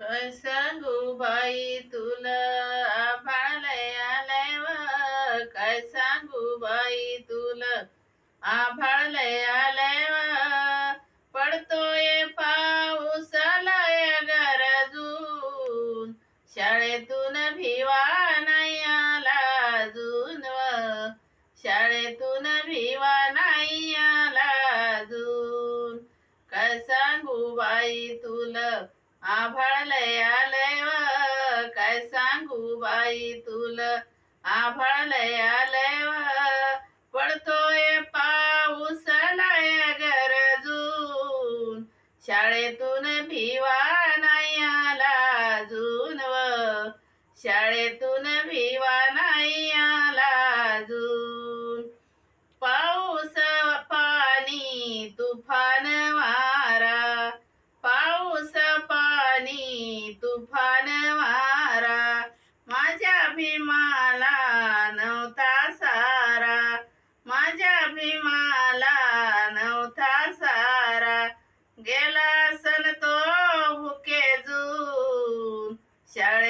काय सांगू बाई तुला आभाळलय आलंय व काय सांगू बाई तुला आभाळलय आलंय व पडतोय पाऊस आलाय गरजून. शाळेतून भिवा नाही आला अजून व. शाळेतून भिवा नाही आला अजून. काय सांगू बाई तुला आभाळलय आलंय व काय सांगू बाई तुला? आभाळलय आलंय व पडतोय पाऊस लय गरजून. शाळेतून भिवा नाही आला अजून व शाळेतून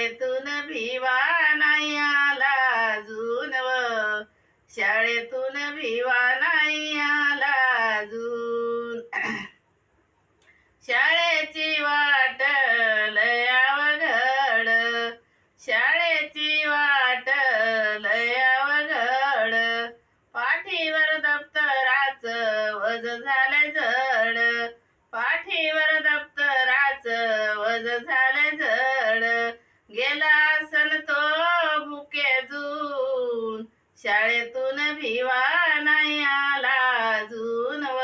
शाळेतून भिवा नाही आला अजून व. शाळेतून भिवा नाही आला अजून. शाळेची वाट लय घड. शाळेची वाट लय घड. पाठीवर दप्तराच वज झाले जड. पाठीवर दप्तराच वज झाले जड. गेला सन तो मुकेजून शाळेतून भिवा नाही आला अजून व.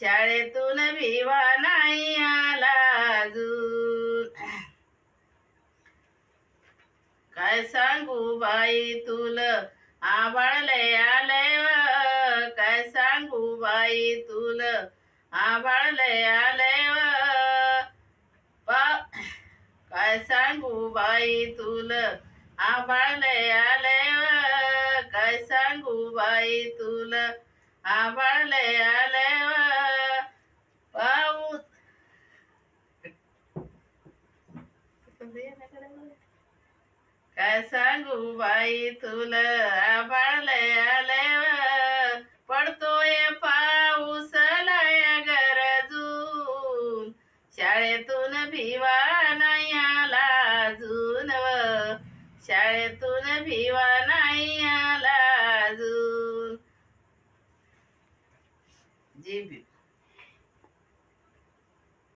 शाळेतून भिवा नाही आला अजून. काय सांगू बाई तुला? आभाळलय आलय व. काय सांगू बाई तुला? आभाळलय आलय व. सांगू बाई तुला. आभाळलय आलंय काय सांगू बाई तुला. आभाळलय आलंय पाऊस. काय सांगू बाई तुला. आभाळलय आलंय पडतोय पाऊस लय गरजून. शाळेतून भिवा नाही शाळेतून भिवा नाही आला अजून. जी